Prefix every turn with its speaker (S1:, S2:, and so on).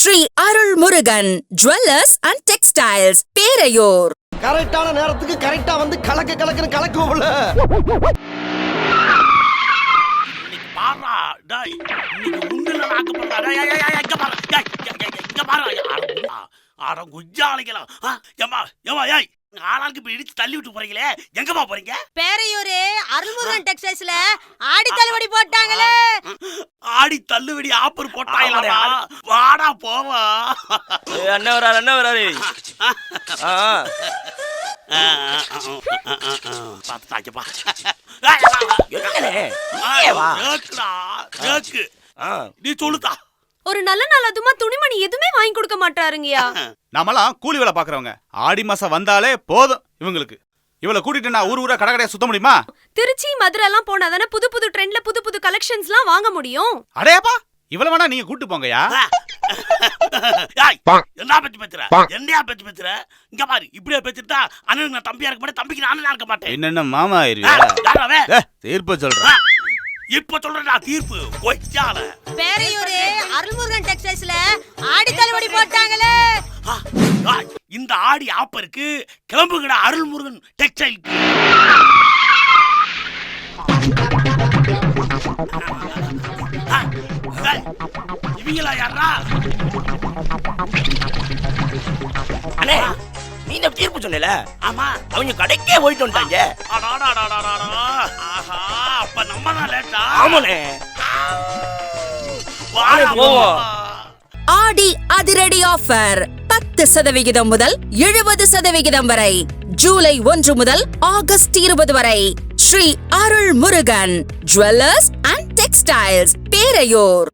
S1: Sri Arul Murugan jewellers and textiles Peraiyur
S2: கரெக்டான நேரத்துக்கு கரெக்டா வந்து கலக்க கலக்குன்னு கலக்குவோம்ல.
S3: ஆளாளுக்கு இப்ப இடிச்சு தள்ளி விட்டு போறீங்களே எங்கம்மா போறீங்க?
S4: பேரையூரு அருள்முருகன் டெக்ஸ்டைல்ஸ்ல ஆடி தள்ளுபடி போட்டாங்களே.
S3: ஆடி தள்ளுவடி ஆப்பர் போட்டாங்களா வாடா போவா.
S5: அண்ணன் வராரு அண்ணன் வராரு. ஆ
S3: பார்த்துட்டாங்கப்பா நீ சொல்லுதா
S4: ஒரு நல்ல நாள் அதுமா துணிமணி எதுவுமே வாங்கி கொடுக்க மாட்டாருங்கயா
S6: நாமெல்லாம் கூலி வேலை பாக்குறவங்க ஆடி மாசம் வந்தாலே போதும் இவங்களுக்கு. இவளை கூட்டிட்டு நான் ஊர் ஊரா கடை கடையா சுத்த முடியுமா?
S4: திருச்சி மதுரை எல்லாம் போனா தானே புது புது ட்ரெண்ட்ல கலெக்ஷன்ஸ்லாம் வாங்க முடியும்.
S6: அடையாப்பா இவள வேணா நீங்க கூட்டு போங்கயா
S3: ஏய், என்ன பத்தி பேசுற? என்னையா பத்தி பேசுற? இங்க பாரு இப்படியே பேசிட்டா அண்ணனுக்கு நான் தம்பியா இருக்க மாட்டேன் தம்பிக்கு நான் அண்ணனா இருக்க மாட்டேன்.
S6: என்னென்ன மாமா ஆயிருவியா? தீர்ப்பு சொல்றேன்
S3: இப்ப சொல்றேன்டா தீர்ப்பு. கொய்யால
S4: பேரையூரு அருள்முருகன் டெக்ஸ்டைல்ஸ்ல ஆடி தள்ளுபடி போட்டாங்களே.
S3: இந்த ஆடி ஆப்பருக்கு கிளம்புகிற அருள்முருகன் டெக்ஸ்டைலுக்கு. இவங்களா யாரா
S5: அண்ணே நீ இந்த தீர்ப்பு சொன்னல?
S3: ஆமா.
S5: அவங்க கடைக்கே போயிட்டு வந்துட்டாங்க
S3: அடாடாடாடாடாடா. ஆஹா அப்ப நம்ம தான் லேட்டா
S5: ஆமாண்ணே.
S3: வாடா
S5: போவோம்.
S3: போவோம்.
S1: ஆடி அதிரடி ஆஃபர் பத்து சதவிகிதம் முதல் எழுபது சதவிகிதம் வரை. ஜூலை ஒன்று முதல் ஆகஸ்ட் இருபது வரை. Sri Arul Murugan jewellers and textiles Peraiyur.